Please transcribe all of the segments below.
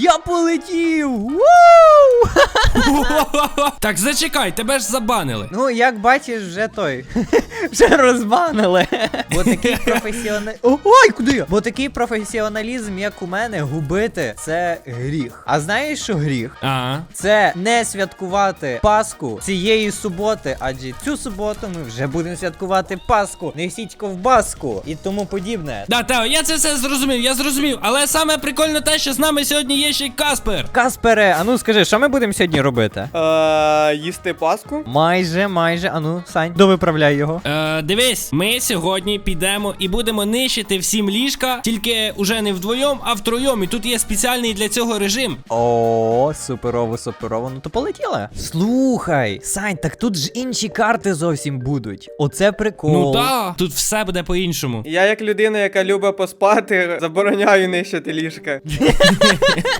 Я полетів! Вуу! Так, зачекай, тебе ж забанили. Ну, як бачиш, вже той. Вже розбанили. Бо такий професіоналізм. Ой, куди я? Бо такий професіоналізм, як у мене, губити це гріх. А знаєш, що гріх? А. Це не святкувати Пасху цієї суботи, адже цю суботу ми вже будемо святкувати Пасху, несіть ковбаску і тому подібне. Да, Тео, я це все зрозумів, я зрозумів. Але саме прикольно те, що з нами сьогодні є ще Каспер. Каспере, а ну скажи, що ми будемо сьогодні робити? Е, їсти паску? Майже, майже, а ну, Сань, довиправляй його. Е, дивись, ми сьогодні підемо і будемо нищити всім ліжка, тільки уже не вдвоєм, а втроєм. І тут є спеціальний для цього режим. О, суперово, суперово. Ну то полетіли. Слухай, Сань, так тут ж інші карти зовсім будуть. Оце прикол. Ну так, тут все буде по-іншому. Я, як людина, яка любить поспати, забороняю нищити ліжка.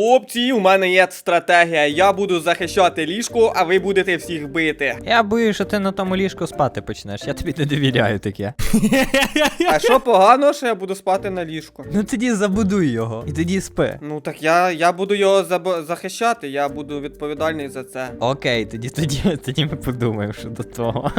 Хлопці, у мене є стратегія. Я буду захищати ліжко, а ви будете всіх бити. Я боюсь, що ти на тому ліжку спати почнеш. Я тобі не довіряю таке. А що погано, що я буду спати на ліжку? Ну тоді забудуй його і тоді спи. Ну так я, я буду його забо- захищати, я буду відповідальний за це. Окей, тоді тоді тоді ми подумаємо щодо того.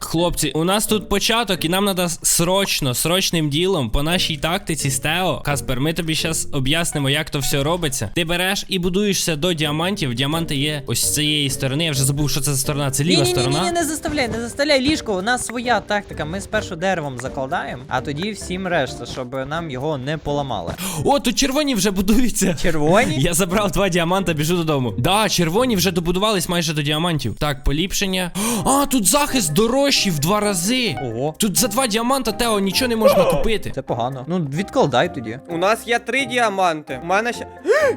Хлопці, у нас тут початок, і нам треба срочно, срочним ділом по нашій тактиці з Тео. Каспер, ми тобі зараз об'яснимо, як то все робиться. Ти береш і будуєшся до діамантів. Діаманти є ось з цієї сторони. Я вже забув, що це за сторона. Це ліва ні, ні, ні, сторона. ні, не заставляй, не заставляй ліжко. У нас своя тактика. Ми спершу деревом закладаємо, а тоді всім решта, щоб нам його не поламали. О, тут червоні вже будуються. Червоні? Я забрав два діаманта, біжу додому. Да, червоні вже добудувались майже до діамантів. Так, поліпшення. А, тут захист дорожчий в два рази. Ого. Тут за два діаманта, Тео, нічого не можна купити. Це погано. Ну, відкладай тоді. У нас є три діаманти. У мене ще.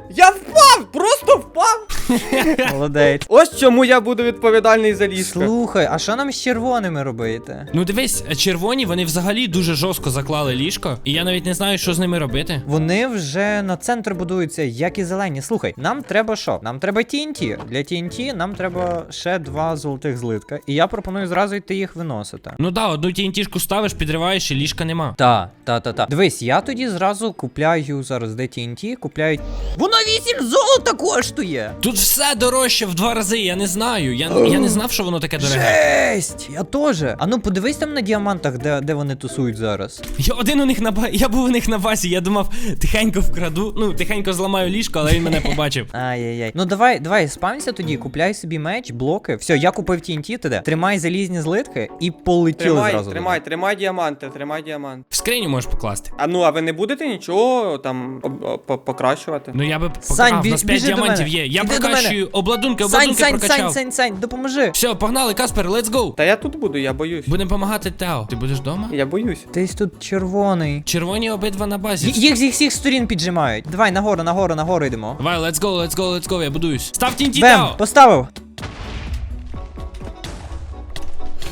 Я впав! Просто впав! Молодець. Ось чому я буду відповідальний за ліжко. Слухай, а що нам з червоними робити? Ну дивись, червоні вони взагалі дуже жорстко заклали ліжко, і я навіть не знаю, що з ними робити. Вони вже на центр будуються, як і зелені. Слухай, нам треба що? Нам треба TNT. Для TNT нам треба ще два золотих злитка. І я пропоную зразу йти їх виносити. Ну да, одну тінтішку ставиш, підриваєш і ліжка нема. Та, та, та, та. Дивись, я тоді зразу купляю зараз де TNT, купляю. Воно 8 золота коштує! Тут все дорожче в два рази, я не знаю. Я, я не знав, що воно таке дороге. Жесть! Я теж. А ну подивись там на діамантах, де, де вони тусують зараз. Я один у них на базі. Я був у них на базі, я думав, тихенько вкраду. Ну, тихенько зламаю ліжко, але він мене побачив. Ай-яй-яй. Ну давай, давай, спамся тоді, купляй собі меч, блоки. Все, я купив TNT тоді. Тримай залізні злитки і полетіли Тримай, зразу. тримай, тримай діаманти, тримай діамант. В скриню можеш покласти. А ну, а ви не будете нічого там об- об- по- покращувати? Ну я би Сань, бі- у нас 5 біжи до діамантів мене. є. Я Іди до прокачую обладунки, Сань, обладунки Сань, прокачав. Сань, Сань, Сань, допоможи. Все, погнали, Каспер, let's go. Та я тут буду, я боюсь. Будемо допомагати Тео. Ти будеш вдома? Я боюсь. Десь тут червоний. Червоні обидва на базі. Ї- Їх зі всіх сторін піджимають. Давай, нагору, нагору, нагору йдемо. Давай, let's go, let's go, let's go, я будуюсь. Став тінті Бем, Тео. поставив.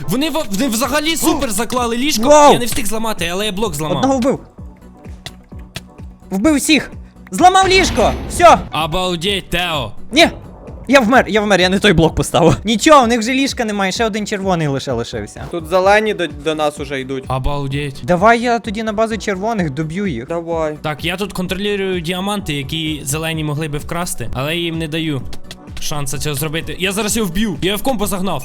Вони, в- вони взагалі супер заклали ліжко. Вау! Я не встиг зламати, але я блок зламав. Одного вбив. Вбив всіх. Зламав ліжко. Все. Обалдеть, Тео. Ні. Я вмер, я вмер, я не той блок поставив. Нічого, в них вже ліжка немає, ще один червоний лише лишився. Тут зелені до, до нас уже йдуть. Обалдеть. Давай я тоді на базу червоних доб'ю їх. Давай. Так, я тут контролюю діаманти, які зелені могли би вкрасти, але я їм не даю шанса цього зробити. Я зараз його вб'ю. Я його в комбо загнав.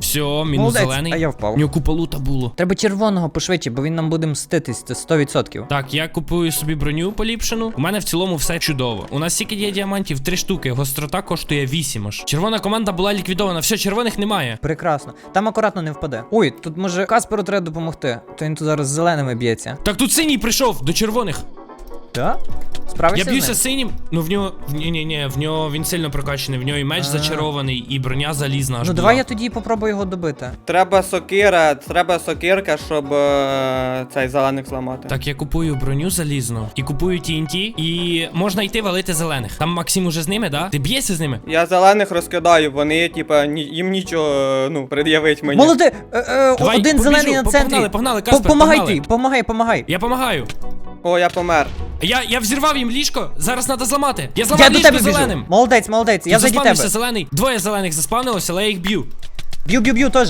Все, мінус Молодець, зелений. а я впав. У нього купа лута було. Треба червоного пошвидше, бо він нам буде мститись, це 100%. Так, я купую собі броню поліпшену. У мене в цілому все чудово. У нас стільки є діамантів, три штуки. Гострота коштує 8 аж. Червона команда була ліквідована. Все, червоних немає. Прекрасно. Там акуратно не впаде. Ой, тут може Касперу треба допомогти. То він тут зараз з зеленими б'ється. Так тут синій прийшов до червоних. Так? Справишся Я б'юся з синім. Ну в нього. Ні, ні, ні, в нього він сильно прокачаний. В нього і меч А. зачарований, і броня залізна. Аж Ну була. давай я тоді попробую його добити. Треба сокира, треба сокирка, щоб е, цей зелених зламати. Так, я купую броню залізну і купую TNT, і можна йти валити зелених. Там Максим уже з ними, да? Ти б'єшся з ними? Я зелених розкидаю, вони, типа, ні, їм нічого, е, ну, пред'явить мені. Молоде! Е, е, Давай, один побіжу. зелений на По- центрі. погнали, погнали, Каспер, Помагай погнали. ти, помагай, помагай. Я помагаю. О, я помер. Я, я взірвав їм ліжко, зараз треба зламати. Я зламав Я до ліжко тебе біжу. зеленим. Молодець, молодець, я заспавнився тебе. зелений. Двоє зелених заспавнилося, але я їх б'ю. Б'ю, б'ю, б'ю теж.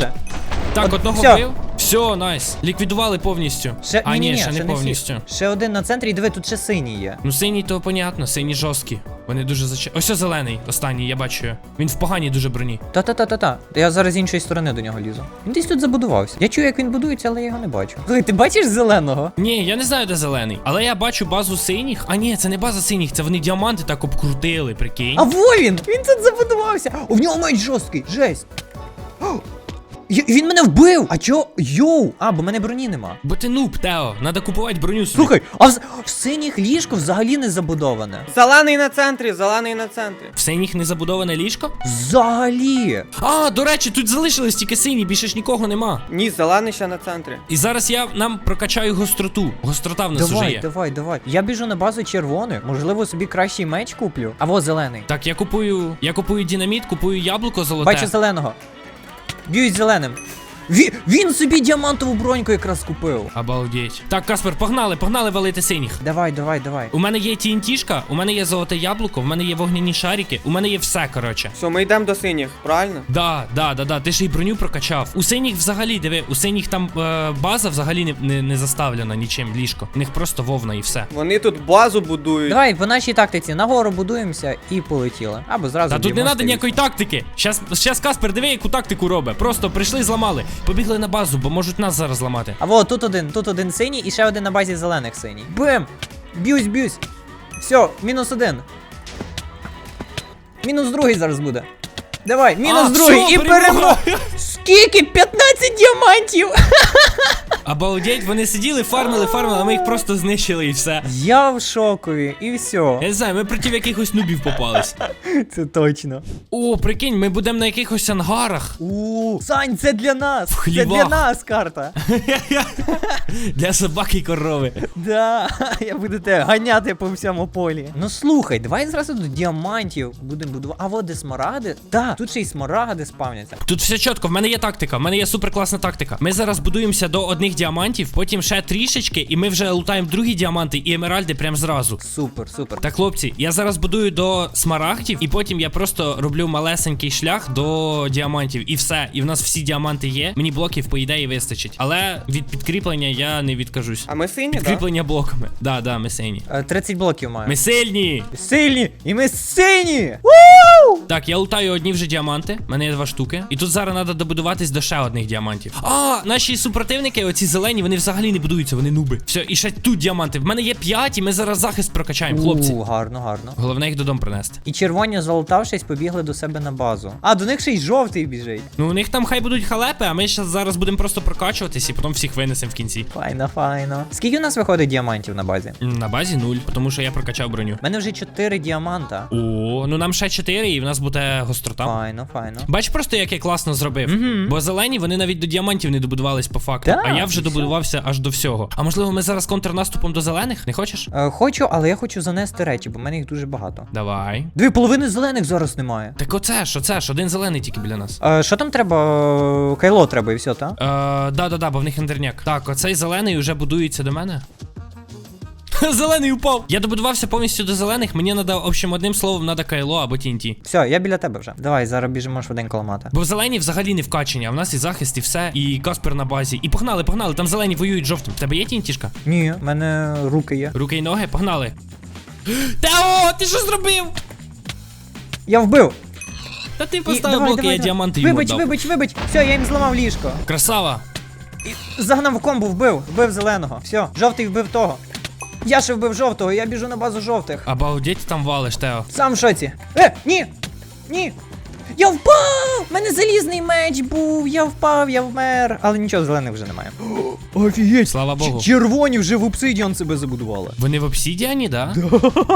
Так, От, одного всьо. вбив. Все, найс. Ліквідували повністю. Ще, а ні, ще не всі. повністю. Ще один на центрі, і диви, тут ще синій є. Ну, синій то понятно, синій жорсткий. Вони дуже зач... Ось зелений, останній, я бачу. Він в поганій дуже броні. Та-та-та-та-та. Я зараз з іншої сторони до нього лізу. Він десь тут забудувався. Я чую, як він будується, але я його не бачу. Слухай, ти бачиш зеленого? Ні, я не знаю, де зелений. Але я бачу базу синіх. А ні, це не база синіх, це вони діаманти так обкрутили, прикинь. А во він! Він тут забудувався! У нього меч жорсткий! Жесть! Він мене вбив! А чо? Йоу! А, бо в мене броні нема. Бо ти нуб, Тео, надо купувати броню собі. Слухай, а в, в синіх ліжко взагалі не забудоване. Зелений на центрі, зелений на центрі. В синіх не забудоване ліжко? Взагалі! А, до речі, тут залишились тільки сині, більше ж нікого нема. Ні, зелений ще на центрі. І зараз я нам прокачаю гостроту. Гострота в нас уже Давай, є. давай, давай. Я біжу на базу червоних, можливо, собі кращий меч куплю. А во зелений. Так, я купую. Я купую динаміт, купую яблуко золоте. Бачу зеленого. Б'юсь зеленим. Він, він собі діамантову броньку якраз купив. Обалдеть. Так, Каспер, погнали, погнали валити синіх. Давай, давай, давай. У мене є TNT-шка, у мене є золоте яблуко, у мене є вогняні шарики, у мене є все, коротше. Все, ми йдемо до синіх, правильно? Да, да, да, да. Ти ж і броню прокачав. У синіх взагалі, диви, у синіх там е, база взагалі не, не, не заставлена нічим ліжко. У них просто вовна і все. Вони тут базу будують. Давай по нашій тактиці нагору будуємося і полетіли. Або зразу. Та тут не б'ємо треба ніякої тактики. Щас, щас Каспер, диви, яку тактику робить. Просто прийшли, зламали. Побігли на базу, бо можуть нас зараз зламати. А во, тут один, тут один синій і ще один на базі зелених синій. Бим! Б'юсь, б'юсь. Все, мінус один. Мінус другий зараз буде. Давай, мінус А, другий все, і перемога. перемога. Скільки? 15 діамантів! Обалдеть, вони сиділи, фармили, фармили, а ми їх просто знищили і все. Я в шокові, і все. Я не знаю, ми проти якихось нубів попались. Це точно. О, прикинь, ми будемо на якихось ангарах. У, Сань, це для нас! Це хлівах. для нас карта. Для собаки і корови. Да, я буду тебе ганяти по всьому полі. Ну слухай, давай зразу до діамантів будемо будувати. А от де смаради? Да, тут ще й смаради спавняться. Тут все чітко, в мене є тактика, в мене є суперкласна тактика. Ми зараз будуємося до одних діамантів, потім ще трішечки, і ми вже лутаємо другі діаманти і емеральди прямо зразу. Супер, супер. Так, хлопці, я зараз будую до смарагдів, і потім я просто роблю малесенький шлях до діамантів, і все. І в нас всі діаманти є. Мені блоків, по ідеї, вистачить. Але від підкріплення я не відкажусь. А ми сині? Підкріплення блоками. Да, да, ми сині. Е, 30 блоків маю. Ми сильні! Сильні! І ми сині! Вау! Так, я лутаю одні вже діаманти. У мене є два штуки. І тут зараз треба добудуватись до ще одних діамантів. А, наші супротивники, оці зелені, вони взагалі не будуються, вони нуби. Все, і ще тут діаманти. В мене є п'ять, і ми зараз захист прокачаємо, хлопці. У, гарно, гарно. Головне їх додому принести. І червоні, залутавшись, побігли до себе на базу. А, до них ще й жовтий біжить. Ну, у них там хай будуть халепи, а ми зараз будемо просто прокачуватись і потім всіх винесемо в кінці. Файно, файно. Скільки у нас виходить діамантів на базі? На базі нуль, тому що я прокачав броню. У мене вже 4 діаманта. О, ну нам ще 4 і в нас буде гострота. Файно, файно. Бач просто, як я класно зробив. Мгм. Бо зелені вони навіть до діамантів не добудувались по факту. Да, а я вже і все. добудувався аж до всього. А можливо, ми зараз контрнаступом до зелених? Не хочеш? Е, хочу, але я хочу занести речі, бо в мене їх дуже багато. Давай. Дві половини зелених зараз немає. Так оце ж, оце ж, один зелений тільки біля нас. Е, що там треба? Кайло треба і все, так? Е, да, да, да, бо в них ендерняк. Так, оцей зелений вже будується до мене. Зелений упав. Я добудувався повністю до зелених. Мені треба, в общем, одним словом, треба кайло або TNT. Все, я біля тебе вже. Давай, зараз біжимо швиденько ламати. Бо в зелені взагалі не вкачені, а в нас і захист, і все, і Каспер на базі. І погнали, погнали, там зелені воюють жовтим. В тебе є тінтішка? Ні, в мене руки є. Руки і ноги, погнали. Тео, ти що зробив? Я вбив! Та ти І- поставив давай, блоки, давай, я давай. діаманти йому Вибач, дав. вибач, вибач. Все, я їм зламав ліжко. Красава. І загнав в комбу, вбив, вбив зеленого. Все, жовтий вбив того. Я ще вбив жовтого, я біжу на базу жовтих. Обалдеть там валиш, Тео. Сам в шоці. Е, ні! Ні! Я впав! У мене залізний меч був, я впав, я вмер. Але нічого, зелених вже немає. Офігеть! Слава Богу. Червоні вже в обсидіан себе забудували. Вони в обсідіані, да?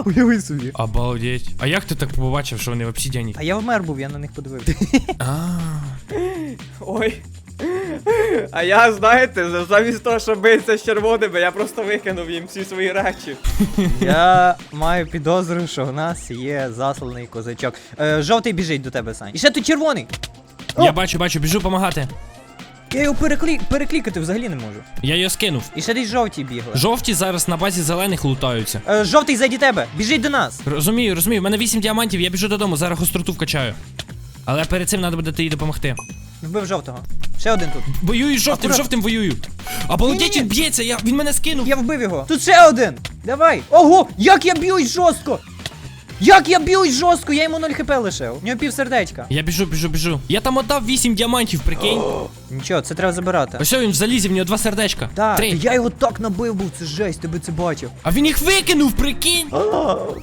Уяви собі. Обалдеть. А як ти так побачив, що вони в обсідіані? А я вмер був, я на них подивився. А. Ой. А я, знаєте, замість того, щоб битися з червоними, я просто викинув їм всі свої речі. Я маю підозру, що в нас є засланий козачок. Е, жовтий біжить до тебе, Сань. І ще тут червоний. О! Я бачу, бачу, біжу помагати. Я його переклі... переклікати взагалі не можу. Я його скинув. І ще десь жовті бігли. Жовті зараз на базі зелених лутаються. Е, жовтий зайді тебе, біжить до нас. Розумію, розумію, в мене 8 діамантів, я біжу додому, зараз гостроту вкачаю. Але перед цим треба буде їй допомогти. Вбив жовтого. Ще один тут. Воюю з жовтим, Акурат. жовтим воюю. А Ні-ні-ні. він б'ється, я, він мене скинув. Я вбив його. Тут ще один. Давай. Ого, як я б'юсь жорстко. Як я б'юсь жорстко, я йому 0 хп лишив. У нього пів сердечка. Я біжу, біжу, біжу. Я там отдав 8 діамантів, прикинь. Нічого, це треба забирати. Ось він в залізі, в нього два сердечка. Так, Три. я його так набив був, це жесть, ти би це бачив. А він їх викинув, прикинь.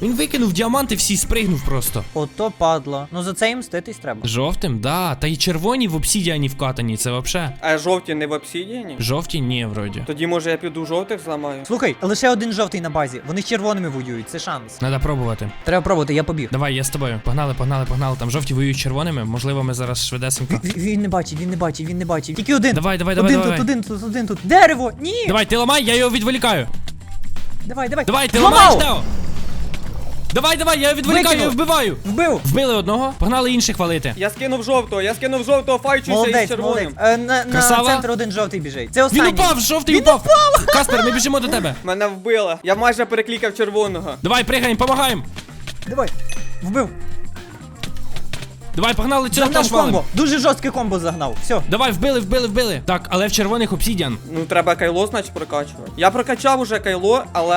Він викинув діаманти, всі спригнув просто. Ото падло. Ну за це їм мститись треба. Жовтим, да. Та й червоні в обсідіані вкатані, це вообще. А жовті не в обсідіані? Жовті ні, вроді. Тоді може я піду жовтих зламаю. Слухай, лише один жовтий на базі. Вони з червоними воюють, це шанс. Надо пробувати. Треба пробувати, я побіг. Давай, я з тобою. Погнали, погнали, погнали. Там жовті воюють червоними. Можливо, ми зараз швидесенько. Він, він не бачить, він не бачить, він не бачить. Тільки один. Давай, давай, давай, один давай. тут, один тут, один тут. Дерево! Ні! Давай, ти ламай, я його відволікаю. Давай, давай. Давай, ти ламаєш Тео. Давай, давай, я його відволікаю, я його вбиваю. Вбив! Вбили одного, погнали інших валити. Я скинув жовтого, я скинув жовтого, файчуся із Молодець, червоним. Е, на, на Красава. центр один жовтий біжить. Це Він останній. упав, жовтий Він упав. Каспер, ми біжимо до тебе. Мене вбили. Я майже переклікав червоного. Давай, пригаємо, помагаємо. Давай. Вбив. Давай, погнали цього Загнав теж валим. Дуже жорстке комбо загнав. Все. Давай, вбили, вбили, вбили. Так, але в червоних обсідіан. Ну треба кайло, значить, прокачувати. Я прокачав уже кайло, але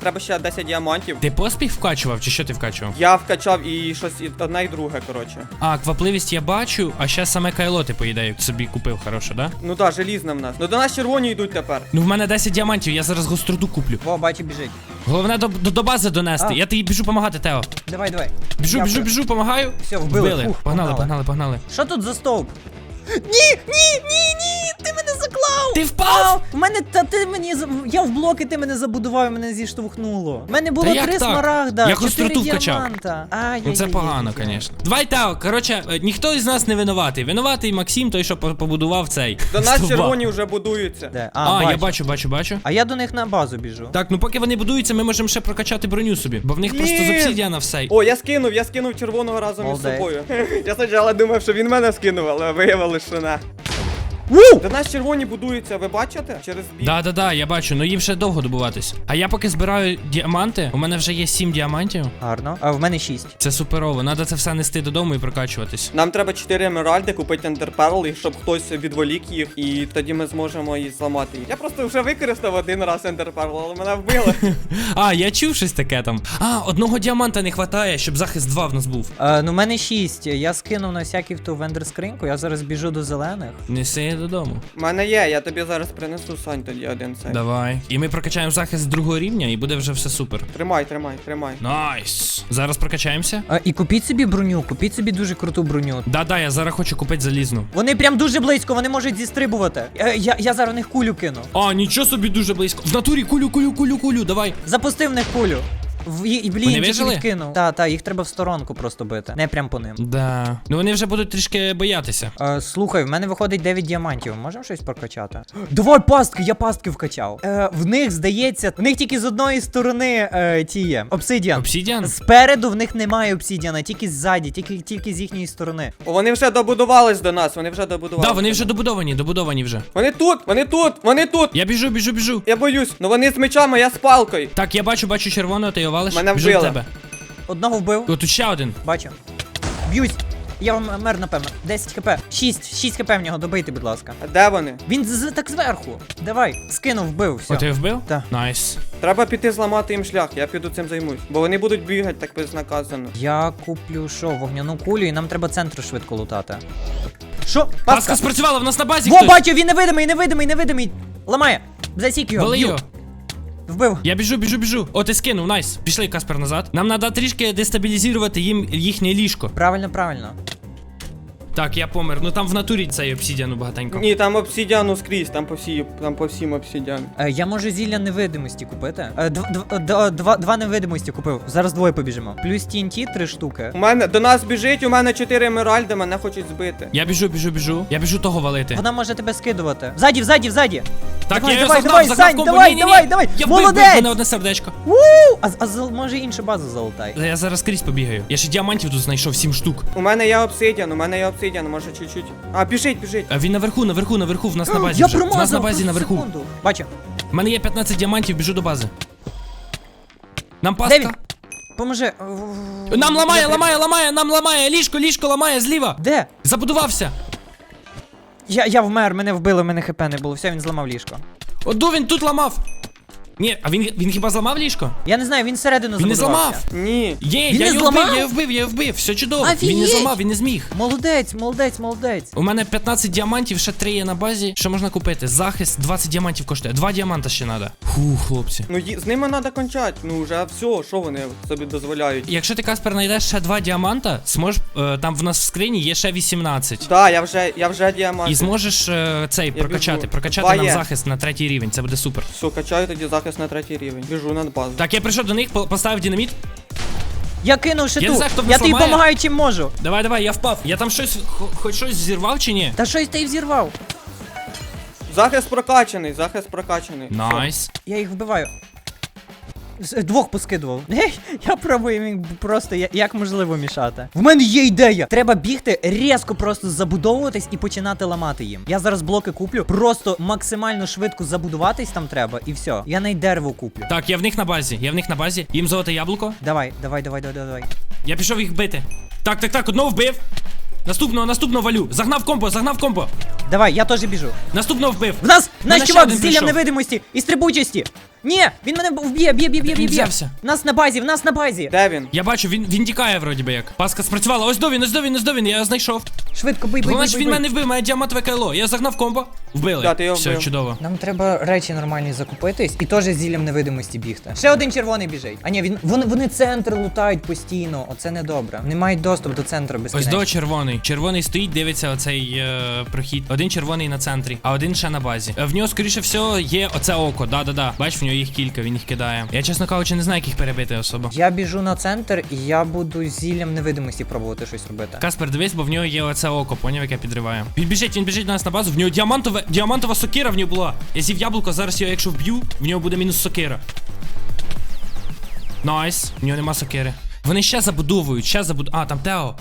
треба ще 10 діамантів. Ти поспіх вкачував, чи що ти вкачував? Я вкачав і щось і одне і друге, коротше. А, квапливість я бачу, а ще саме кайло ти, по собі купив, хороше, да? Ну так, желізне в нас. Ну до нас червоні йдуть тепер. Ну в мене 10 діамантів, я зараз гостроту куплю. Во, бачу, біжить. Головне до, до, до бази донести. А. Я тобі біжу помагати, Тео. Давай, давай. Біжу, Я біжу, при- біжу, помагаю. Все, вбили. Фух, погнали. погнали, погнали. Що тут за стовп? Ні, ні, ні, ні! Ти мене заклав! Ти впав! У мене та ти мені за- я в блоки, ти мене забудував, і мене зіштовхнуло. У мене було Та як три так? смарагда, Я чотири діаманта. Ай, Ну це погано, звісно. Давай, Тео, коротше, е, ніхто із нас не винуватий. Винуватий Максим, той, що по- побудував цей. До нас червоні вже будуються. Де? А, А, я бачу. бачу, бачу, бачу. А я до них на базу біжу. Так, ну поки вони будуються, ми можемо ще прокачати броню собі, бо в них просто з Блін! обсідіана все. О, я скинув, я скинув червоного разом із Молодець. собою. Я спочатку думав, що він мене скинув, але виявилося, не. Ву! До нас червоні будуються, ви бачите? Через бік. Да, да, да, я бачу, ну їм ще довго добуватись. А я поки збираю діаманти, у мене вже є 7 діамантів. Гарно. А в мене шість. Це суперово. Надо це все нести додому і прокачуватись. Нам треба 4 емеральди, купити ендерперл, і щоб хтось відволік їх, і тоді ми зможемо їх зламати. Я просто вже використав один раз ендерперл, але мене вбили. А, я чув щось таке там. А, одного діаманта не вистачає, щоб захист 2 в нас був. Е, ну в мене шість. Я скинув на всякий в ту вендор скриньку, я зараз біжу до зелених. Неси додому. У мене є, я тобі зараз принесу Сань тоді один цей. Давай. І ми прокачаємо захист другого рівня, і буде вже все супер. Тримай, тримай, тримай. Найс. Зараз прокачаємося. А, і купіть собі броню, купіть собі дуже круту броню. Да-да, я зараз хочу купити залізну. Вони прям дуже близько, вони можуть зістрибувати. Е, я, я зараз в них кулю кину. А, нічого собі дуже близько. В натурі кулю, кулю, кулю, кулю, давай. Запустив в них кулю. В, і, і, блін, Вони тільки вижили? відкинув. Та, та, їх треба в сторонку просто бити. Не прям по ним. Да. Ну вони вже будуть трішки боятися. Е, слухай, в мене виходить 9 діамантів. Можемо щось прокачати? Давай пастки, я пастки вкачав. Е, в них здається, в них тільки з одної сторони е, ті є. Обсидіан. Обсідіан? Спереду в них немає обсидіана, тільки ззаді, тільки, тільки з їхньої сторони. О, вони вже добудувались до нас, вони вже добудувалися. Да, вони вже добудовані, добудовані вже. Вони тут, вони тут, вони тут. Я біжу, біжу, біжу. Я боюсь, ну вони з мечами, я з палкою. Так, я бачу, бачу червоного, ти його валиш. Мене біжу до вбили. тебе. Одного вбив, О, тут ще один. бачу. Б'юсь. Я вам мер, напевно. 10 хп. 6, 6 хп в нього добийте, будь ласка. А де вони? Він з, з- так зверху. Давай, скинув, вбив, все. О, ти вбив? Так. Найс. Треба піти зламати їм шлях, я піду цим займусь. Бо вони будуть бігати так безнаказано. Я куплю що, вогняну кулю, і нам треба центр швидко лутати. Що? Паска Паска! спрацювала, в нас на базі Во, хтось. бачу, він невидимий, невидимий, невидимий. Ламає. Засік його. Вали б'ю. його. Вбив. Я біжу, біжу, біжу. О, ти скинув, найс. Пішли, Каспер, назад. Нам треба трішки дестабілізувати їм їхнє ліжко. Правильно, правильно. Так, я помер. Ну там в натурі цей обсідіану багатенько. Ні, там обсідіану скрізь, там по всій, там по всім обсідіан. Е, я можу зілля невидимості купити. Е, дв, дв, д- два, два невидимості купив. Зараз двоє побіжимо. Плюс TNT три штуки. У мене до нас біжить, у мене 4 емеральди, мене хочуть збити. Я біжу, біжу, біжу. Я біжу того валити. Вона може тебе скидувати. Взаді, взаді, взаді. Так, давай, я його давай, загнав, давай, загнав Сань, комбо. давай, Ні-ні-ні. давай, давай. Я вбив, Молодець! вбив, мене одне сердечко. Вуу! А, а може іншу базу залутай. Я зараз крізь побігаю. Я ще діамантів тут знайшов 7 штук. У мене є обсидіан, у мене є обсидіан, може чуть-чуть. А, біжить, біжить. А він наверху, наверху, наверху, в нас на базі Я вже. В нас на промазав, базі просто наверху. секунду. Бачу. У мене є 15 діамантів, біжу до бази. Нам Де паска. він? Поможи. Нам ламає, ламає, ламає, нам ламає. Ліжко, ліжко ламає зліва. Де? Забудувався. Я, я вмер, мене вбили, в мене хп не було. Все, він зламав ліжко. Оду він тут ламав. Ні, а він, він хіба зламав ліжко? Я не знаю, він всередину Він не зламав. Ні. Є, Він я не його вбив, я його вбив, я його вбив. Все чудово. Він не зламав, він не зміг. Молодець, молодець, молодець. У мене 15 діамантів, ще 3 є на базі. Що можна купити? Захист 20 діамантів коштує. Два діаманта ще треба. Фу, хлопці. Ну ї- з ними треба кончати. Ну вже все, що вони собі дозволяють. Якщо ти Каспер знайдеш ще два діаманта, зможеш. е, там в нас в скрині є ще 18. Да, я вже, я вже діамант. І зможеш е, цей прокачати, біжу. прокачати Два нам є. захист на третій рівень. Це буде супер. Все, качаю тоді захист на третій рівень. Біжу на базу. Так, я прийшов до них, по- поставив динаміт. Я кинув ще Я ту. не знаю, хто Я тобі допомагаю, чим можу. Давай, давай, я впав. Я там щось, хо- хоч щось зірвав чи ні? Та щось ти й взірвав. Захист прокачаний, захист прокачаний. Найс. Я їх вбиваю. З- Двох поскидував. Ей, Я пробую їм просто як можливо мішати. В мене є ідея. Треба бігти, різко просто забудовуватись і починати ламати їм. Я зараз блоки куплю, просто максимально швидко забудуватись там треба, і все. Я най дерево куплю. Так, я в них на базі. Я в них на базі. Їм золоте яблуко. Давай, давай, давай, давай, давай. Я пішов їх бити. Так, так, так, одного вбив. Наступного, наступного валю. Загнав комбо, загнав комбо. Давай, я теж біжу. Наступного вбив. В нас наш чувак з зіллям невидимості і стрибучості. Ні, він мене вб'є, б'є, б'є, б'є, Він б'є. взявся. В нас на базі, в нас на базі. Де він? Я бачу, він, він тікає вроді би як. Паска спрацювала. Ось до він, ось до він, ось до він. Я його знайшов. Швидко бий, бий, бий, бий, він бий. мене вбив, мене діамантове кайло. Я загнав комбо. Вбили. Да, ти його Все, вбив. чудово. Нам треба речі нормальні закупитись і теж з зіллям невидимості бігти. Ще один червоний біжить. А ні, він вони, вони центр лутають постійно. Оце не добре. Не мають доступ до центру Ось безкінечно. до червоний. Червоний стоїть, дивиться оцей е, прохід. Один червоний на центрі, а один ще на базі. Е, В нього, скоріше всього, є оце око. Да-да-да. Бач, в нього їх кілька, він їх кидає. Я, чесно кажучи, не знаю, як їх перебити особо. Я біжу на центр і я буду зіллям невидимості пробувати щось робити. Каспер, дивись, бо в нього є оце око, поняв, яке підриває. Він біжить, він біжить до нас на базу, в нього діамантове, діамантова сокира в нього була. Я з'їв яблуко, зараз його, якщо вб'ю, в нього буде мінус сокира. Найс, в нього нема сокири. Вони ще забудовують, ще забуд... А, там Тео.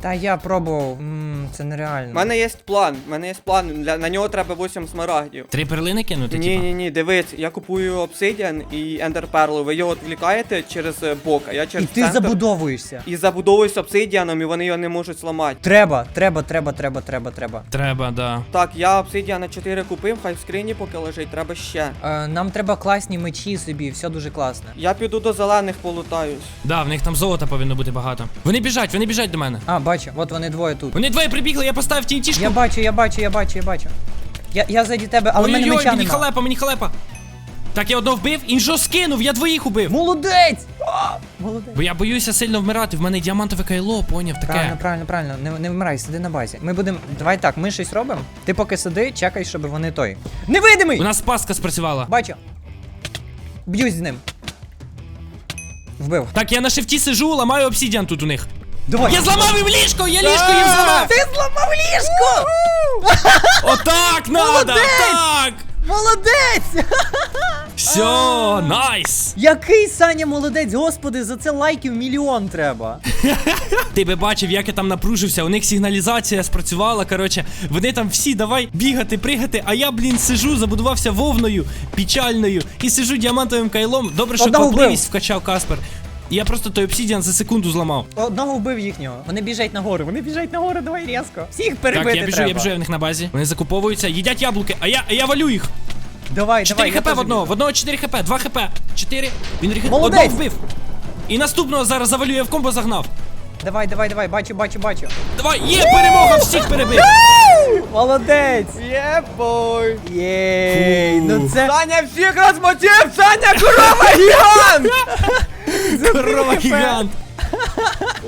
Та я пробував, Мм, це нереально. У мене є план. У мене є план. Для, на нього треба 8 смарагдів. Три перлини кинути, Ні, типа? ні, ні, дивись, я купую обсидіан і ендер перлу. Ви його відвлікаєте через е, бок, а я І через ти центр. забудовуєшся. І забудовуюсь обсидіаном, і вони його не можуть зламати. Треба, треба, треба, треба, треба, треба. Треба, да. Так, я обсидіана 4 купив, хай в скрині поки лежить, треба ще. Е, нам треба класні мечі собі, все дуже класне. Я піду до зелених полутаюсь. Да, в них там золота повинно бути багато. Вони біжать, вони біжать до мене. А, бачу, от вони двоє тут. Вони двоє прибігли, я поставив тінтішку. Я бачу, я бачу, я бачу, я бачу. Я, я ззаді тебе, але мене меча мені нема. халепа, мені халепа. Так, я одного вбив, іншого скинув, я двоїх убив. Молодець! А, Молодець. Бо я боюся сильно вмирати, в мене діамантове кайло, поняв, таке. Правильно, правильно, правильно. Не, не вмирай, сиди на базі. Ми будемо. Давай так, ми щось робимо. Ти поки сиди, чекай, щоб вони той. Невидимий! У нас паска спрацювала. Бачу. Б'юсь з ним. Вбив. Так, я на шифті сижу, ламаю обсідіан тут у них. Давай. Я зламав їм ліжко, я ліжко їм зламав. Ти зламав ліжко! Отак надо, Молодець! так. Молодець! Все, найс. Який Саня молодець, господи, за це лайків мільйон треба. Ти би бачив, як я там напружився, у них сигналізація спрацювала. Коротше, вони там всі давай бігати, пригати, а я, блін, сижу, забудувався вовною, печальною, і сижу діамантовим кайлом. Добре, що Одного вбив. квапливість вкачав Каспер. Я просто той обсідіан за секунду зламав. Одного вбив їхнього. Вони біжать на гору, вони біжать на гору, давай різко. Всіх перебити так, я біжу, треба. я біжу, я в них на базі. Вони закуповуються, їдять яблуки, а я, а я валю їх. Давай, 4 давай. я хп теж в одного, біжу. в одного 4 хп, 2 хп, 4. Він. Молодець! одного вбив. І наступного зараз завалю, я в комбо загнав. Давай, давай, давай, бачу, бачу, бачу. Давай, є перемога, всіх перебив. Молодець! Єбой! Єй, ну це Саня всіх розмотив! Саня корова гігант! Корова гігант.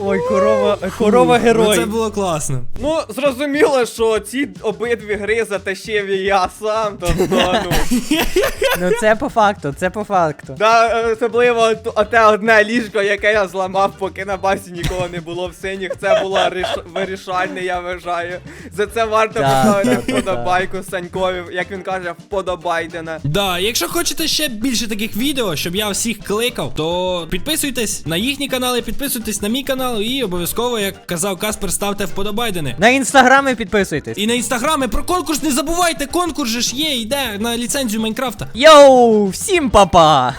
Ой, корова, корова Ну, герой. Це було класно. Ну, зрозуміло, що ці обидві гри затащив і я сам, тобто, ну. Ну це по факту, це по факту. Да, особливо т- оте одне ліжко, яке я зламав, поки на базі нікого не було в синіх. Це було риш- вирішальне, я вважаю. За це варто поставити так, вподобайку Санькові, як він каже, вподобайдена. Да, якщо хочете ще більше таких відео, щоб я всіх кликав, то підписуйтесь на їхні канали, підписуйтесь на мій канал і обов'язково, як казав Каспер, ставте вподобайдени. На інстаграми підписуйтесь. І на інстаграми про конкурс не забувайте, конкурс же ж є, йде на ліцензію Майнкрафта. Йоу, всім папа!